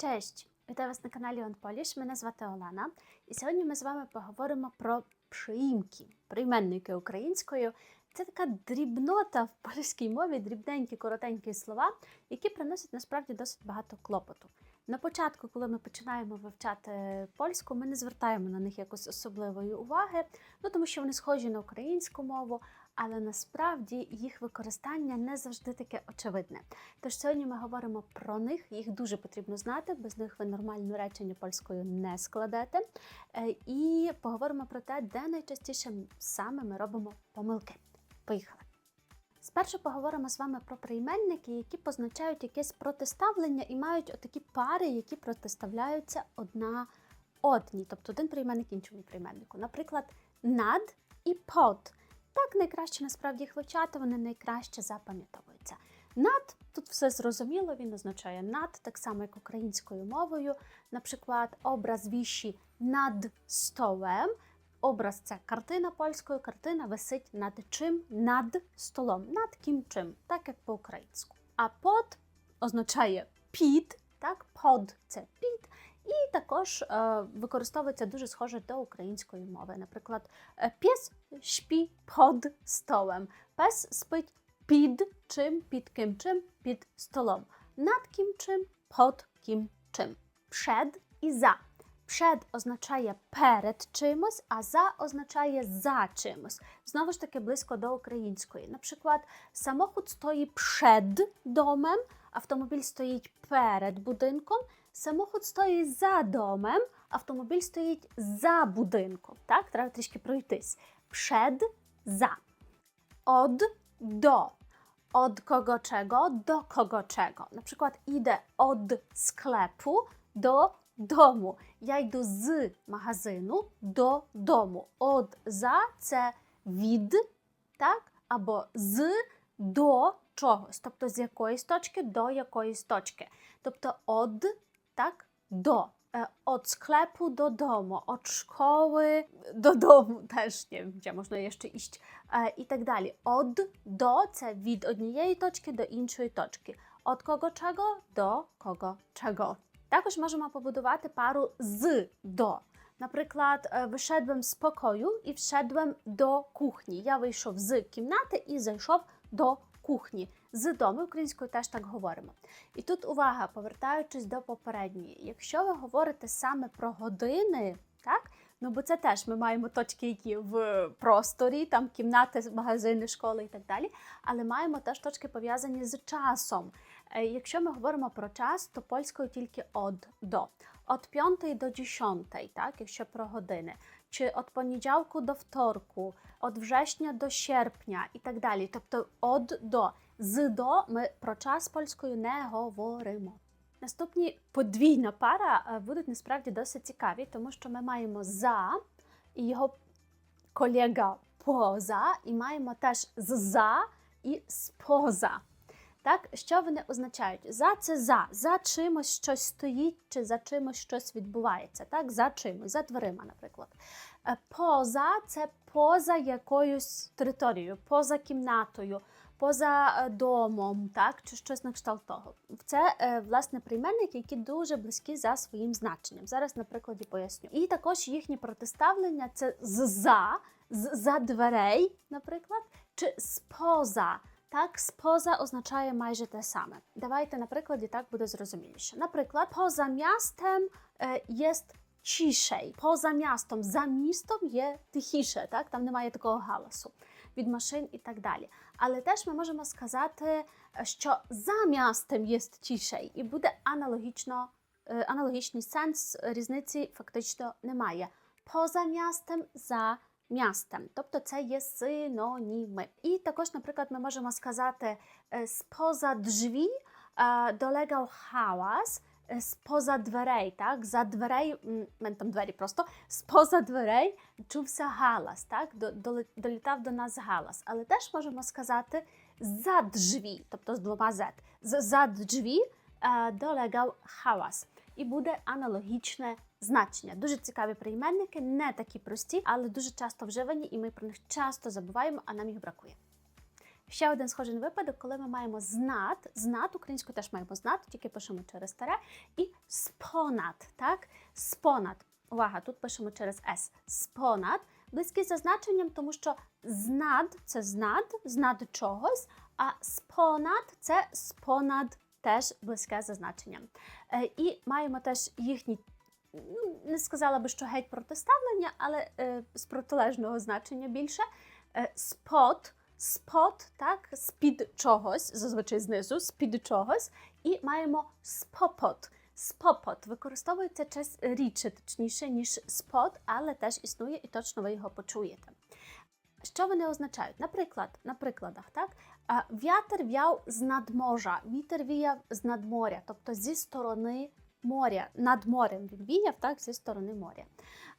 Cześć! Вітаю вас на каналі On Polish. Мене звати Олена. І сьогодні ми з вами поговоримо про приімки, прийменники українською. Це така дрібнота в польській мові, дрібненькі, коротенькі слова, які приносять насправді досить багато клопоту. На початку, коли ми починаємо вивчати польську, ми не звертаємо на них якось особливої уваги, ну тому що вони схожі на українську мову, але насправді їх використання не завжди таке очевидне. Тож сьогодні ми говоримо про них, їх дуже потрібно знати, без них ви нормальне речення польською не складете. Е, І поговоримо про те, де найчастіше саме ми робимо помилки. Поїхали! Спершу поговоримо з вами про прийменники, які позначають якесь протиставлення і мають отакі пари, які протиставляються одна одній, тобто один прийменник іншому прийменнику. Наприклад, над і под. Так найкраще насправді вивчати, вони найкраще запам'ятовуються. Над тут все зрозуміло, він означає над, так само як українською мовою. Наприклад, образ віші над столем. Образ це картина польською, картина висить над чим? Над столом, над ким чим, так як по-українську. А под означає під, так, под це під, і також е, використовується дуже схоже до української мови. Наприклад, е, піс śpi pod stołem. Пес спить під чим, під ким чим, під столом. Над ким чим, под ким чим. Przed і за. Przed означає перед чимось, а за означає за чимось. Знову ж таки, близько до української. Наприклад, самохід стоїть przed домом, автомобіль стоїть перед будинком, самохід стоїть за домом, автомобіль стоїть за будинком. Так, треба трішки пройтись. Przed za. Od do. Od kogo czego do kogo czego. Na przykład idę od sklepu do domu. Я йду з магазину до дому. Od за це від, так? Або з до чогось. Тобто з якоїсь точки до якоїсь точки. Тобто od, так, до. Od sklepu do domu, od szkoły do domu też, nie wiem, gdzie można jeszcze iść e, i tak dalej. Od do це від однієї точки до іншої точки. Od kogo czego до кого czego. Також можемо побудувати пару з до. Наприклад, е, вишедłem з покою і wszedłem до кухні. Я вийшов з кімнати і зайшов до кухні. З дому українською теж так говоримо. І тут увага, повертаючись до попередньої, якщо ви говорите саме про години, так? Ну, бо це теж ми маємо точки, які в просторі, там кімнати, магазини, школи і так далі. Але маємо теж точки пов'язані з часом. Е, Якщо ми говоримо про час, то польською тільки од до. Od 5 до 10, так, якщо про години, чи від понеділку до вторку, від вжешня до серпня і так далі. Тобто од до. З до ми про час польською не говоримо. Наступні подвійна пара е, будуть насправді досить цікаві, тому що ми маємо за і його колега поза, і маємо теж з за і споза. Так, що вони означають? За це за, за чимось щось стоїть, чи за чимось щось відбувається. Так, за чимось, за дверима, наприклад. Е, Поза це поза якоюсь територією, поза кімнатою, поза е, домом, так, чи щось на кшталт того. Це е, власне прийменники, які дуже близькі за своїм значенням. Зараз на прикладі поясню. І також їхні протиставлення це з за, з за дверей, наприклад, чи споза. Так, споза означає майже те саме. Давайте на прикладі так буде зрозуміліше. Наприклад, поза містом е, є ciszej. Поза містом, за містом є тихіше, так? там немає такого галасу від машин і так далі. Але теж ми можемо сказати, що за містом є ciszej, і буде аналогічно, е, аналогічний сенс, різниці фактично немає. Поза містом, за містом. Тобто це є синоніми. І також, наприклад, ми можемо сказати е, споза drzwi е, долегав хałas, е, споза дверей, так? За дверей, там двері просто, споза дверей чувся галас, так? Долітав до нас галас. Але теж можемо сказати за drzwi, тобто з двома. З- За drzwi долегав хałas. І буде аналогічне значення. Дуже цікаві прийменники, не такі прості, але дуже часто вживані, і ми про них часто забуваємо, а нам їх бракує. Ще один схожий випадок, коли ми маємо знад, знад, українською теж маємо знад, тільки пишемо через таре, і спонад, так? Спонад. Увага, тут пишемо через С. Спонад. Близький за значенням, тому що знад це знад, знад чогось, а спонад це спонад теж близьке за значенням. Е, і маємо теж їхні, ну, не сказала би, що геть протиставлення, але е, з протилежного значення більше. Е, спот, спот, так, з-під чогось, зазвичай знизу, з-під чогось, і маємо спопот. Спопот використовується час рідше, точніше, ніж спот, але теж існує і точно ви його почуєте. Що вони означають? Наприклад, на прикладах, так? Вятер в'яв з надморя, вітер віяв з надморя, тобто зі сторони моря, над морем він віяв, так, зі сторони моря.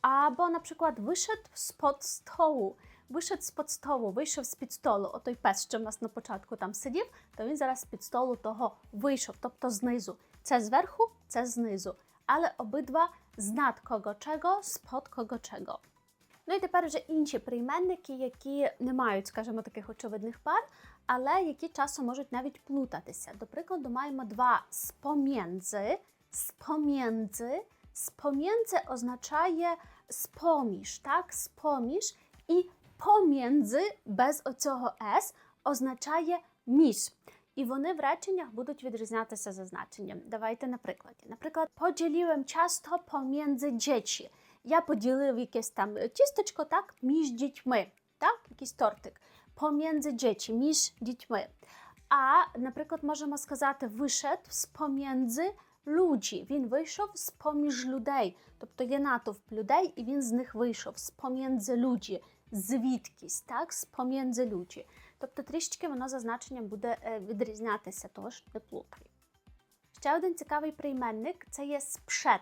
Або, наприклад, вишед з-под столу. Вишед з-под столу, вийшов з-під столу. Отой пес, що в нас на початку там сидів, то він зараз з-під столу того вийшов, тобто знизу. Це зверху, це знизу. Але обидва знад кого чого, з-под кого чого. Ну і тепер вже інші прийменники, які не мають, скажімо, таких очевидних пар, але які часом можуть навіть плутатися. До прикладу, маємо два спом'єндзи. Спом'єндзи. Спом'єндзи означає споміж, так? Споміж. І пом'єндзи без оцього с означає між. І вони в реченнях будуть відрізнятися за значенням. Давайте на прикладі. Наприклад, поділив часто пом'єндзи дітей. Я поділив якесь там тістечко так, між дітьми, так? якийсь тортик. Пом'єндзи дітей, між дітьми. А, наприклад, можемо сказати, вишед з пом'єндзи ludzi. Він вийшов з поміж людей. Тобто є натовп людей, і він з них вийшов з пом'єндзи ludzi. Звідкись, так, з пом'єндзи ludzi. Тобто трішечки воно за значенням буде е, відрізнятися, тож не плутай. Ще один цікавий прийменник це є спшет.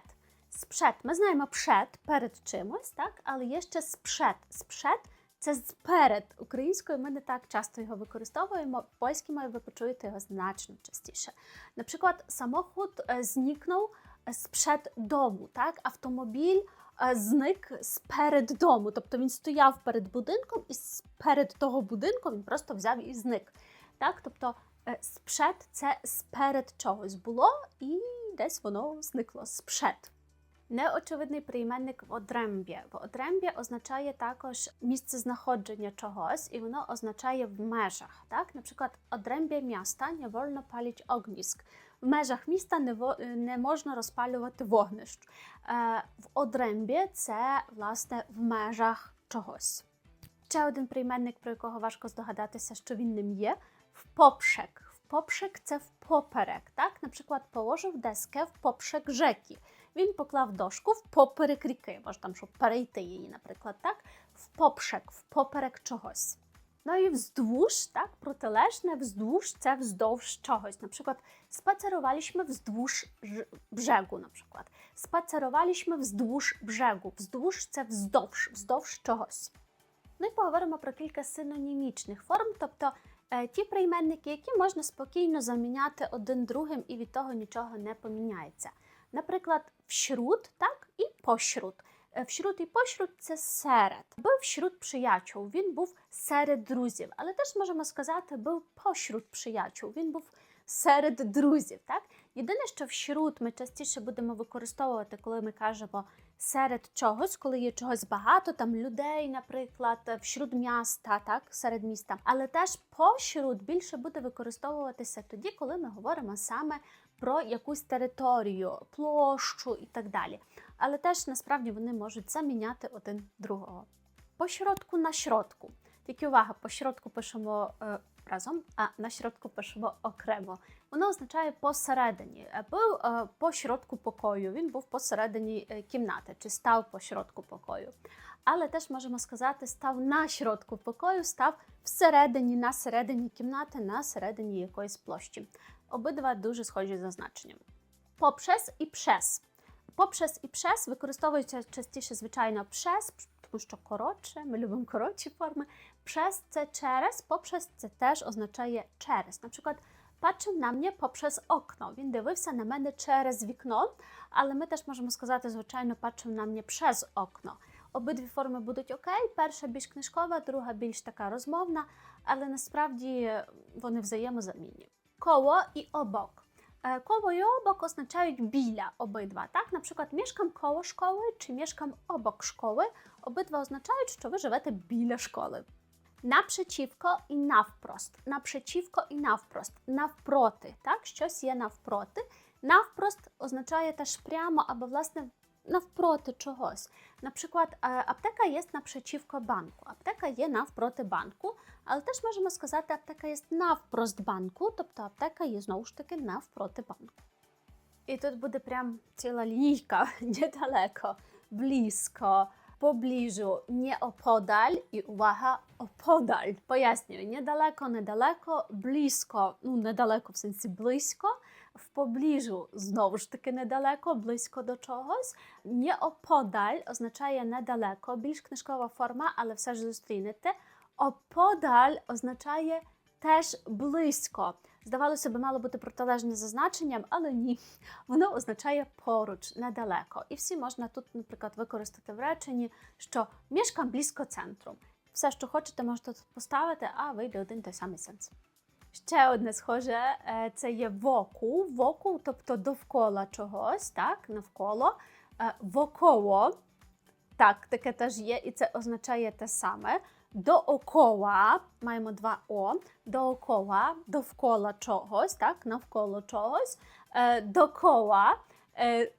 Спшет. Ми знаємо пшет перед чимось, так? але є ще спшет. Спшет це сперед. Українською ми не так часто його використовуємо, польській мові ви почуєте його значно частіше. Наприклад, самохід е, зникнув спшет дому, так? автомобіль е, зник сперед дому. Тобто він стояв перед будинком, і сперед того будинку він просто взяв і зник. Так? Тобто е, спшет це сперед чогось було, і десь воно зникло. Спшет. Неочевидний прийменник в одрембі. В одрембі означає також місце знаходження чогось, і воно означає в межах. Так? Наприклад, одрембі міста не вольно паліть огніsk. В межах міста не, во, не можна розпалювати вогнищ. Е, в одрембі це власне в межах чогось. Ще один прийменник, про якого важко здогадатися, що він ним є в попшек. В попшек це в поперек. Так? Наприклад, положив деске в попшек rzeki. Він поклав дошку в поперек ріки, може там, щоб перейти її, наприклад, так? В попшек, в поперек чогось. Ну і вздłuż, так, протилежне, вздłuż це вздовж чогось. Наприклад, spacerowaliśmy wzdłuż ж- brzegu, на przykład. Spacerowaliśmy wzdłuż. Wzdłuż це вздовж, вздовж чогось. Ну і поговоримо про кілька синонімічних форм, тобто е, ті прийменники, які можна спокійно заміняти один другим і від того нічого не поміняється. Наприклад, вшрут, так, і пошрут. Е, Вшрут і пошрут це серед. Був вшрут приятел, він був серед друзів. Але теж можемо сказати, був пошрут приятел, він був серед друзів. Так? Єдине, що вшрут ми частіше будемо використовувати, коли ми кажемо серед чогось, коли є чогось багато, там людей, наприклад, вшрут міста, так, серед міста. Але теж пошрут більше буде використовуватися тоді, коли ми говоримо саме про якусь територію, площу і так далі. Але теж насправді вони можуть заміняти один другого. По środku на środku. Тільки увага, по środku пишемо е, разом, а на środku пишемо окремо. Воно означає посередині. Е, Був е, по środku покою, він був посередині е, кімнати, чи став по środku покою. Але теж можемо сказати, став на środku покою, став всередині, на середині кімнати, на середині якоїсь площі. Обидва дуже схожі за значенням. Попшес і пшес. Попшес і пшес використовуються частіше, звичайно, пшес, тому що коротше, ми любимо коротші форми. Пшес це через, попшес це теж означає через. Наприклад, patrzył на мене попшес окно. Він дивився на мене через вікно, але ми теж можемо сказати, звичайно, patrzył на мене przez окно. Обидві форми будуть окей. Перша більш книжкова, друга більш така розмовна, але насправді вони взаємозамінні. Коло і обок. Е, Коло і обок означають біля обидва. Так, наприклад, мішкам коло школи чи мішкам обок школи. Обидва означають, що ви живете біля школи. Напричівко і навпрост. Напричівко і навпрост. Навпроти. Так, щось є навпроти. Навпрост означає теж прямо або власне навпроти чогось. Наприклад, е, аптека є напричівко банку. Аптека є навпроти банку, але теж можемо сказати, аптека є навпрост банку, тобто аптека є знову ж таки навпроти банку. І тут буде прям ціла лінійка недалеко, близько, поближу, не оподаль і увага оподаль. Пояснюю, недалеко, недалеко, близько, ну недалеко в сенсі близько, в поближу знову ж таки недалеко, близько до чогось. Не означає недалеко, більш книжкова форма, але все ж зустрінете. Оподаль означає теж близько. Здавалося б, мало бути протилежне за значенням, але ні. Воно означає поруч, недалеко. І всі можна тут, наприклад, використати в реченні, що мішкам близько центру. Все, що хочете, можете тут поставити, а вийде один той самий сенс. Ще одне схоже, е, це є воку, воку, тобто довкола чогось, так, навколо. Е, Воколо, так, таке теж є, і це означає те саме. Доокола, маємо два О, доокола, довкола чогось, так, навколо чогось. Е, Докола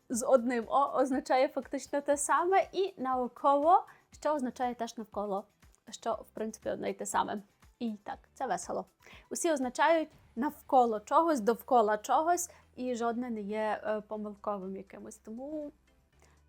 з одним О означає фактично те саме, і наоколо, що означає теж навколо, що в принципі одне й те саме. І так, це весело. Усі означають навколо чогось, довкола чогось, і жодне не є е, помилковим якимось. Тому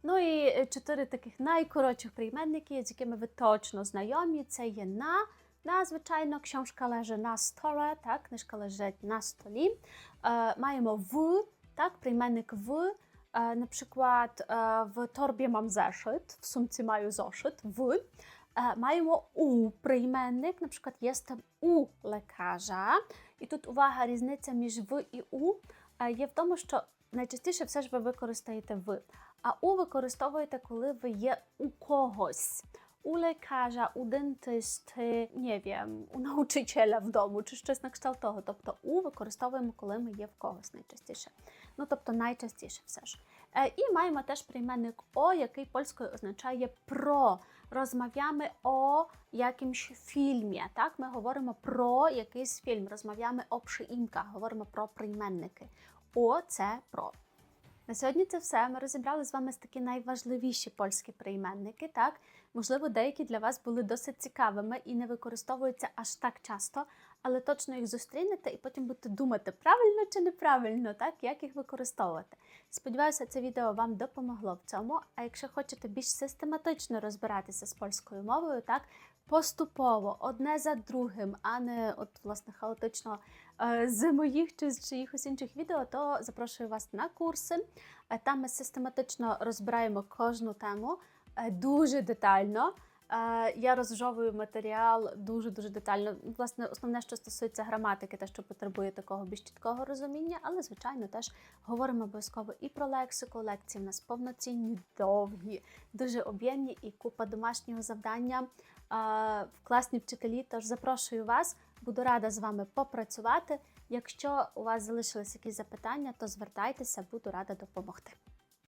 Ну і чотири таких найкоротших прийменники, з якими ви точно знайомі, це є на. На, звичайно, książka leży на столі, так, книжка лежить на столі. Е, маємо в, так, прийменник в. Е, наприклад, е, в торбі мам зешит, в сумці маю зошит, в. Е, маємо у прийменник, наприклад, jestem у лекарza. І тут увага, різниця між в і у е, є в тому, що найчастіше все ж ви використаєте в. А у використовуєте, коли ви є у когось. У lekarza, у дентисти, не wiem, у nauczyciela в дому чи щось на кшталт того. Тобто у використовуємо, коли ми є в когось найчастіше. Ну, тобто найчастіше все ж. Е, і маємо теж прийменник о, який польською означає про. Розмовляємо о якимсь фільмі. Так, ми говоримо про якийсь фільм, розмовляємо о приімках, говоримо про прийменники. О це про. На сьогодні це все. Ми розібрали з вами такі найважливіші польські прийменники. Так, можливо, деякі для вас були досить цікавими і не використовуються аж так часто, але точно їх зустрінете і потім будете думати, правильно чи неправильно, так, як їх використовувати. Сподіваюся, це відео вам допомогло в цьому. А якщо хочете більш систематично розбиратися з польською мовою, так поступово одне за другим, а не от власне хаотично е, з моїх чи з чиїхось інших відео, то запрошую вас на курси. Е, Там ми систематично розбираємо кожну тему е, дуже детально. Я розжовую матеріал дуже дуже детально. Власне, основне, що стосується граматики, те, що потребує такого більш чіткого розуміння, але звичайно теж говоримо обов'язково і про лексику. Лекції в нас повноцінні, довгі, дуже об'ємні і купа домашнього завдання. В класні вчителі. Тож запрошую вас, буду рада з вами попрацювати. Якщо у вас залишились якісь запитання, то звертайтеся, буду рада допомогти.